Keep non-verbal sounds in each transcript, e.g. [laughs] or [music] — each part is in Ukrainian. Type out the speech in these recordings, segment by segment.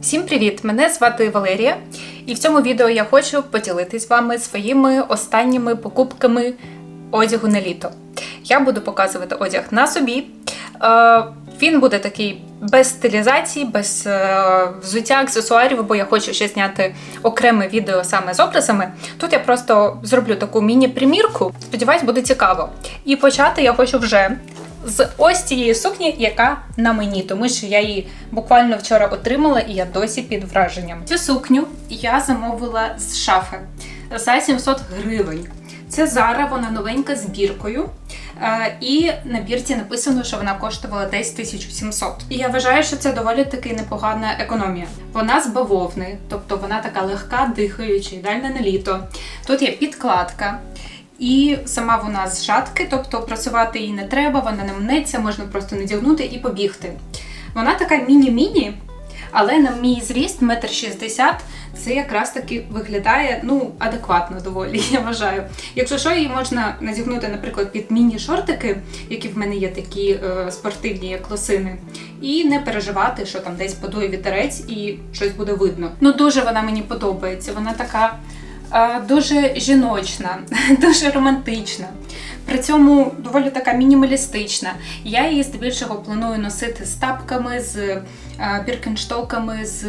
Всім привіт! Мене звати Валерія, і в цьому відео я хочу поділитись з вами своїми останніми покупками одягу на літо. Я буду показувати одяг на собі. Е, Він буде такий без стилізації, без е, взуття, аксесуарів, бо я хочу ще зняти окреме відео саме з образами. Тут я просто зроблю таку міні-примірку. Сподіваюсь, буде цікаво. І почати я хочу вже з ось цієї сукні, яка на мені, тому що я її буквально вчора отримала і я досі під враженням. Цю сукню я замовила з шафи за 700 гривень. Це Зара, вона новенька з біркою. Е, І на бірці написано, що вона коштувала десь 1700. І я вважаю, що це доволі таки непогана економія. Вона з бавовни, тобто вона така легка, дихаюча, ідеальна на літо. Тут є підкладка. І сама вона з жатки, тобто працювати її не треба, вона не мнеться, можна просто надягнути і побігти. Вона така міні-міні, але на мій зріст, метр шістдесят, це якраз таки виглядає ну, адекватно доволі, [laughs] я вважаю. Якщо що, її можна надягнути, наприклад, під міні-шортики, які в мене є такі е, спортивні, як лосини, і не переживати, що там десь подує вітерець і щось буде видно. Ну, дуже вона мені подобається. Вона така дуже жіночна, [laughs] дуже романтична. При цьому доволі така мінімалістична. Я її здебільшого планую носити з тапками, з е, біркенштоками, з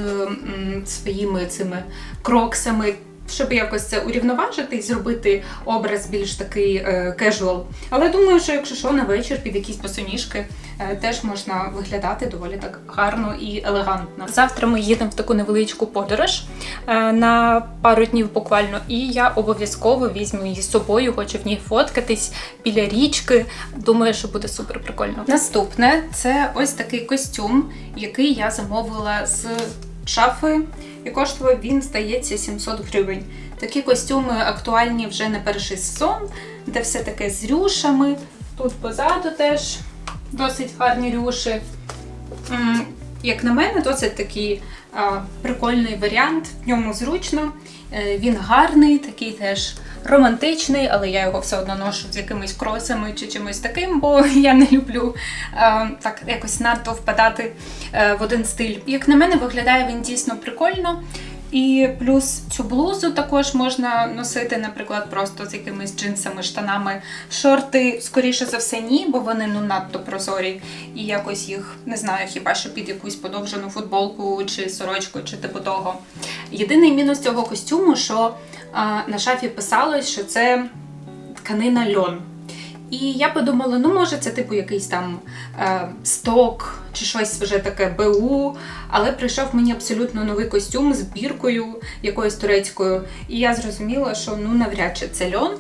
своїми цими кроксами. Щоб якось це урівноважити і зробити образ більш такий кежуал. Але думаю, що якщо що на вечір під якісь босоніжки е, теж можна виглядати доволі так гарно і елегантно. Завтра ми їдемо в таку невеличку подорож е, на пару днів буквально, і я обов'язково візьму її з собою, хочу в ній фоткатись біля річки. Думаю, що буде супер прикольно. Наступне це ось такий костюм, який я замовила з шафи, і коштував він, здається, 700 гривень. Такі костюми актуальні вже на перший сезон, де все таке з рюшами. Тут позаду теж досить гарні рюши. Як на мене, досить такий прикольний варіант. В ньому зручно, Е, він гарний, такий теж романтичний, але я його все одно ношу з якимись кросами чи чимось таким, бо [laughs] я не люблю е, так якось надто впадати е, в один стиль. Як на мене, виглядає він дійсно прикольно. І плюс цю блузу також можна носити, наприклад, просто з якимись джинсами, штанами. Шорти, скоріше за все, ні, бо вони ну надто прозорі. І якось їх не знаю, хіба що під якусь подовжену футболку чи сорочку, чи типу того. Єдиний мінус цього костюму, що на шафі писалось, що це тканина льон. І я подумала, ну може це типу якийсь там е, сток чи щось вже таке БУ, але прийшов мені абсолютно новий костюм з біркою якоюсь турецькою. І я зрозуміла, що ну навряд чи це льон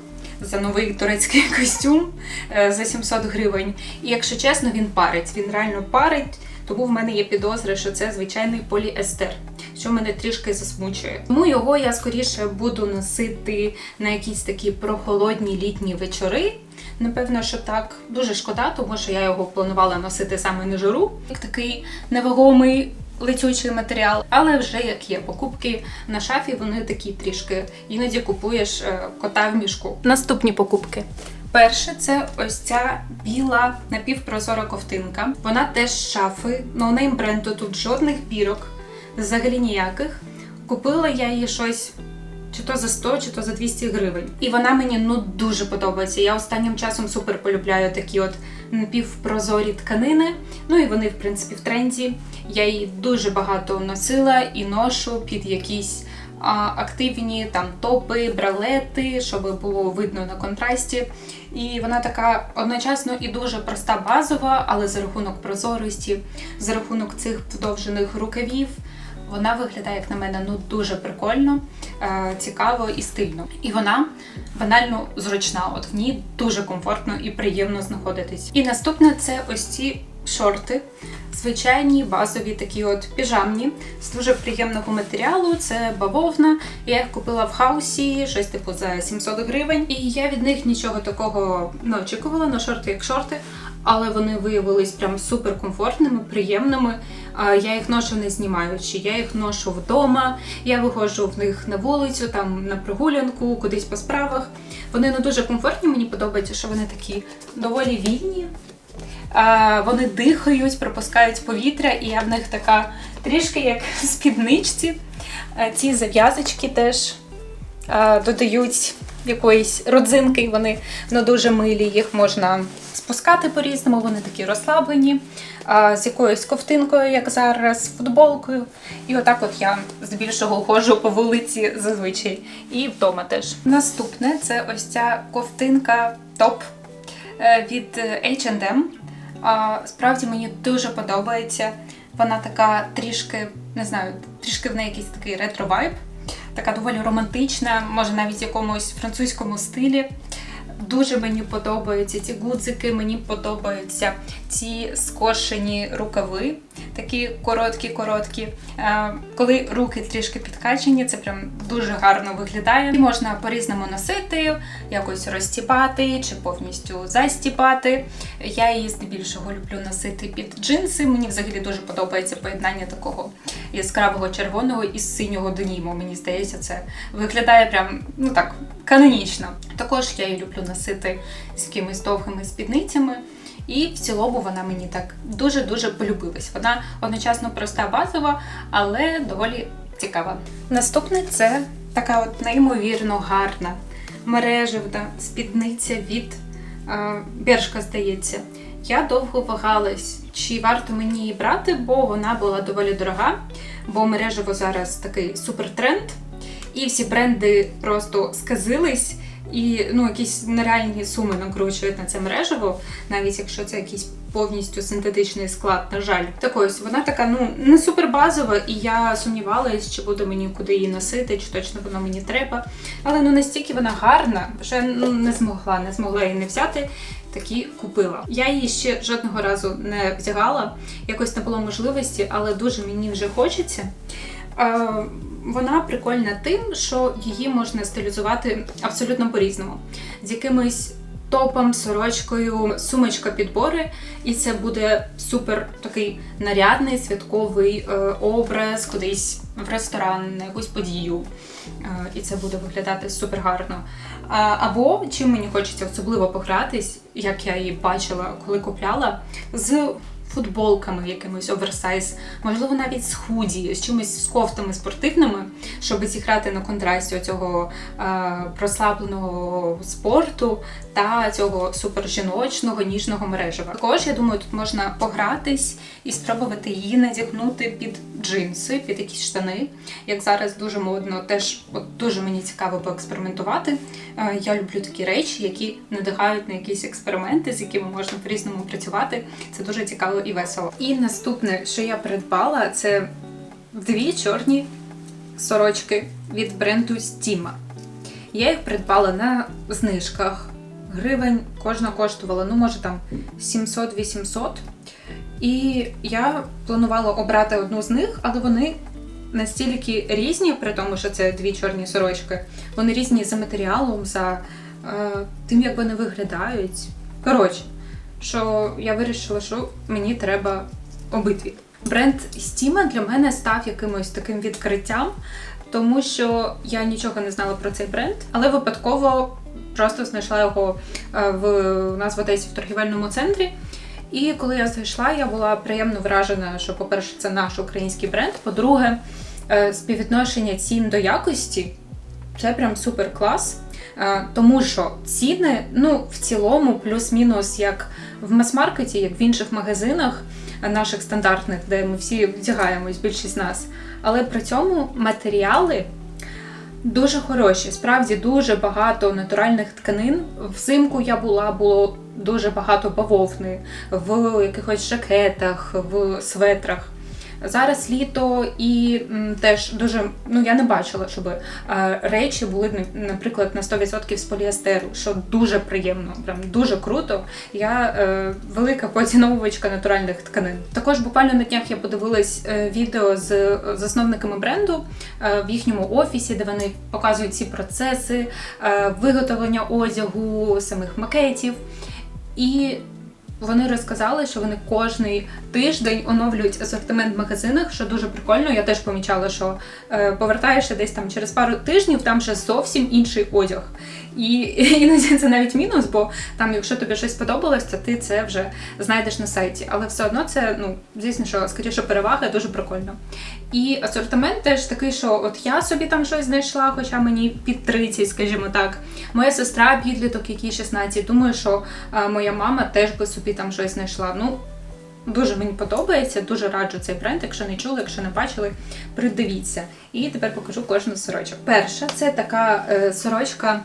за новий турецький [laughs] костюм е, за 700 гривень. І якщо чесно, він парить. Він реально парить, тому в мене є підозри, що це звичайний поліестер. Що мене трішки засмучує. Тому його я скоріше буду носити на якісь такі прохолодні літні вечори. Напевно, що так дуже шкода, тому що я його планувала носити саме на жару, як такий невагомий летючий матеріал. Але вже як є покупки на шафі, вони такі трішки. Іноді купуєш е, кота в мішку. Наступні покупки. Перше, це ось ця біла напівпрозора ковтинка. Вона теж з шафи, ноунейм бренду тут жодних бірок, взагалі ніяких. Купила я її щось чи то за 100, чи то за 200 гривень. І вона мені ну дуже подобається. Я останнім часом супер полюбляю такі от напівпрозорі тканини. Ну і вони, в принципі, в тренді. Я її дуже багато носила і ношу під якісь а, активні там топи, бралети, щоб було видно на контрасті. І вона така одночасно і дуже проста базова, але за рахунок прозорості, за рахунок цих подовжених рукавів. Вона виглядає, як на мене, ну дуже прикольно, е, цікаво і стильно. І вона банально зручна. От в ній дуже комфортно і приємно знаходитись. І наступне це ось ці шорти. Звичайні базові такі от піжамні з дуже приємного матеріалу. Це бавовна. Я їх купила в хаусі, щось типу за 700 гривень. І я від них нічого такого не очікувала на шорти як шорти, але вони виявились прям супер комфортними, приємними. Я їх ношу не знімаючи, я їх ношу вдома, я виходжу в них на вулицю, там на прогулянку, кудись по справах. Вони не дуже комфортні, мені подобається, що вони такі доволі вільні. Е, Вони дихають, пропускають повітря, і я в них така трішки як в спідничці. Е, Ці зав'язочки теж е, додають якоїсь родзинки, вони ну, дуже милі, їх можна спускати по-різному, вони такі розслаблені, з якоюсь ковтинкою, як зараз, футболкою. І отак от я здебільшого ходжу по вулиці зазвичай. І вдома теж. Наступне це ось ця ковтинка топ від H&M. Справді мені дуже подобається. Вона така трішки, не знаю, трішки в неї якийсь такий ретро-вайб така доволі романтична, може навіть в якомусь французькому стилі. Дуже мені подобаються ці гудзики, мені подобаються ці скошені рукави, такі короткі-короткі. Е, Коли руки трішки підкачені, це прям дуже гарно виглядає. І можна по-різному носити, якось розстібати чи повністю застібати. Я її здебільшого люблю носити під джинси. Мені взагалі дуже подобається поєднання такого яскравого червоного із синього деніму. Мені здається, це виглядає прям ну так канонічно. Також я її люблю носити з якимись довгими спідницями. І в цілому вона мені так дуже-дуже полюбилась. Вона одночасно проста базова, але доволі цікава. Наступне це така от неймовірно гарна мережевна спідниця від е, Бершка, здається. Я довго вагалась, чи варто мені її брати, бо вона була доволі дорога, бо мережево зараз такий супертренд. І всі бренди просто сказились, і ну, якісь нереальні суми накручують на це мережево, навіть якщо це якийсь повністю синтетичний склад, на жаль. Так ось вона така, ну не супер базова, і я сумнівалась, чи буде мені куди її носити, чи точно воно мені треба. Але ну настільки вона гарна, що я ну, не змогла, не змогла її не взяти. Такі купила. Я її ще жодного разу не вдягала, якось не було можливості, але дуже мені вже хочеться. Вона прикольна тим, що її можна стилізувати абсолютно по-різному. З якимись топом, сорочкою, сумочка підбори, і це буде супер такий нарядний святковий е, образ, кудись в ресторан, на якусь подію. Е, і це буде виглядати супер гарно. Або чим мені хочеться особливо погратись, як я її бачила, коли купляла, з футболками якимись оверсайз, можливо, навіть з худі, з чимось з кофтами спортивними, щоб зіграти на контрасті цього е, прослабленого спорту та цього супержіночного ніжного мережева. Також я думаю, тут можна погратись і спробувати її надягнути під джинси, під якісь штани. Як зараз дуже модно, теж от дуже мені цікаво поекспериментувати. Е, я люблю такі речі, які надихають на якісь експерименти, з якими можна по-різному працювати. Це дуже цікаво і весело. І наступне, що я придбала, це дві чорні сорочки від бренду Steam. Я їх придбала на знижках. Гривень кожна коштувала, ну, може там 700-800. І я планувала обрати одну з них, але вони настільки різні, при тому, що це дві чорні сорочки. Вони різні за матеріалом, за е, тим, як вони виглядають. Коротше, що я вирішила, що мені треба обидві. Бренд Steam для мене став якимось таким відкриттям, тому що я нічого не знала про цей бренд, але випадково просто знайшла його е, в нас в Одесі в торгівельному центрі. І коли я зайшла, я була приємно вражена, що, по-перше, це наш український бренд. По-друге, е, співвідношення цін до якості це прям супер клас. Е, Тому що ціни, ну, в цілому, плюс-мінус, як в мас-маркеті, як в інших магазинах е, наших стандартних, де ми всі вдягаємось, більшість нас. Але при цьому матеріали дуже хороші. Справді дуже багато натуральних тканин. Взимку я була, було дуже багато бавовни в якихось жакетах, в светрах. Зараз літо і м, теж дуже ну я не бачила, щоб е, речі були наприклад на 100% з поліестеру, що дуже приємно, прям дуже круто. Я е, велика поціновувачка натуральних тканин. Також буквально на днях я подивилась е, відео з засновниками бренду е, в їхньому офісі, де вони показують ці процеси е, виготовлення одягу, самих макетів. І Вони розказали, що вони кожний тиждень оновлюють асортимент в магазинах, що дуже прикольно. Я теж помічала, що е, повертаєшся десь там через пару тижнів, там вже зовсім інший одяг. І [laughs] іноді це навіть мінус, бо там, якщо тобі щось сподобалось, то ти це вже знайдеш на сайті. Але все одно це, ну, звісно, що скоріше перевага, дуже прикольно. І асортимент теж такий, що от я собі там щось знайшла, хоча мені під 30, скажімо так. Моя сестра підліток, який 16. Думаю, що е, моя мама теж би собі там щось знайшла. Ну, Дуже мені подобається, дуже раджу цей бренд. Якщо не чули, якщо не бачили, придивіться. І тепер покажу кожну сорочку. Перша це така е, сорочка.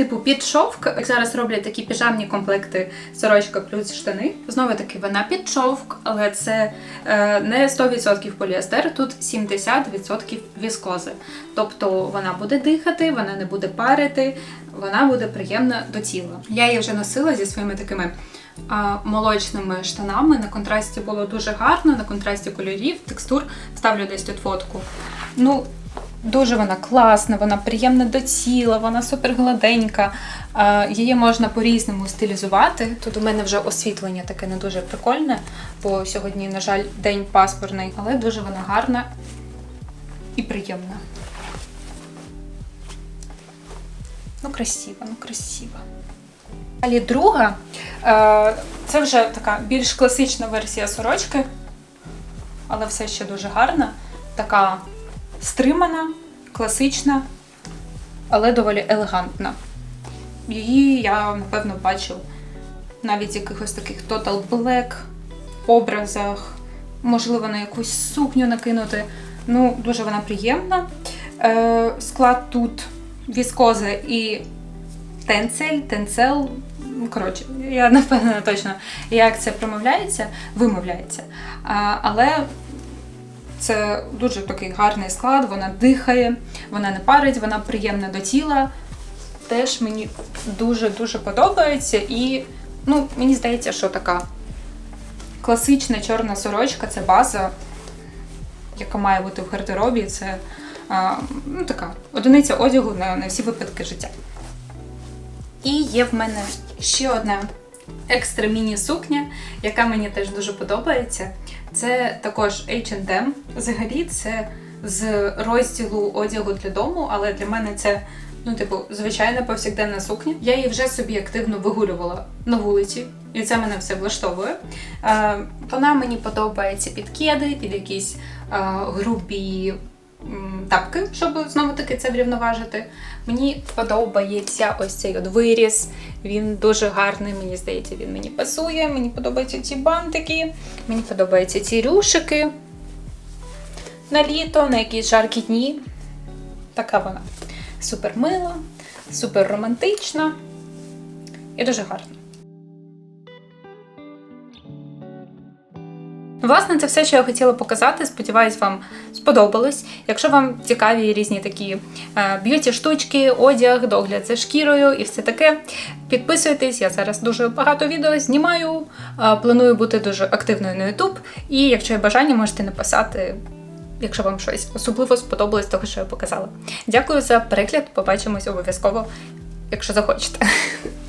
Типу під шовк. Як зараз роблять такі піжамні комплекти сорочка плюс штани. Знову таки, вона під шовк, але це е, не 100% поліестер, тут 70% віскози. Тобто вона буде дихати, вона не буде парити, вона буде приємна до тіла. Я її вже носила зі своїми такими молочними штанами. На контрасті було дуже гарно, на контрасті кольорів, текстур. Вставлю десь тут фотку. Ну, Дуже вона класна, вона приємна до тіла, вона супер гладенька. Її можна по-різному стилізувати. Тут у мене вже освітлення таке не дуже прикольне, бо сьогодні, на жаль, день пасмурний, але дуже вона гарна і приємна. Ну, красиво, ну красиво. Далі друга, е, це вже така більш класична версія сорочки, але все ще дуже гарна. Така стримана, класична, але доволі елегантна. Її я, напевно, бачив навіть в якихось таких Total Black образах, можливо, на якусь сукню накинути. Ну, дуже вона приємна. Е, Склад тут віскоза і тенцель, тенцел. Ну, Коротше, я не впевнена точно, як це промовляється, вимовляється. А, але це дуже такий гарний склад, вона дихає, вона не парить, вона приємна до тіла. Теж мені дуже-дуже подобається. І ну, мені здається, що така класична чорна сорочка це база, яка має бути в гардеробі. Це а, ну, така одиниця одягу на, на всі випадки життя. І є в мене ще одна екстра міні-сукня, яка мені теж дуже подобається. Це також H&M. Взагалі, це з розділу одягу для дому, але для мене це, ну, типу, звичайна повсякденна сукня. Я її вже собі активно вигулювала на вулиці, і це мене все влаштовує. Е, вона мені подобається під кеди, під якісь е, грубі тапки, щоб знову таки це врівноважити. Мені подобається ось цей от виріз. Він дуже гарний, мені здається, він мені пасує. Мені подобаються ці бантики, мені подобаються ці рюшики на літо, на якісь жаркі дні. Така вона. Супер мила, супер романтична і дуже гарна. Власне, це все, що я хотіла показати. Сподіваюсь, вам сподобалось. Якщо вам цікаві різні такі е, б'юті штучки, одяг, догляд за шкірою і все таке, підписуйтесь. Я зараз дуже багато відео знімаю. е, Планую бути дуже активною на YouTube. І якщо є бажання, можете написати, якщо вам щось особливо сподобалось того, що я показала. Дякую за перегляд. Побачимось обов'язково, якщо захочете. [laughs]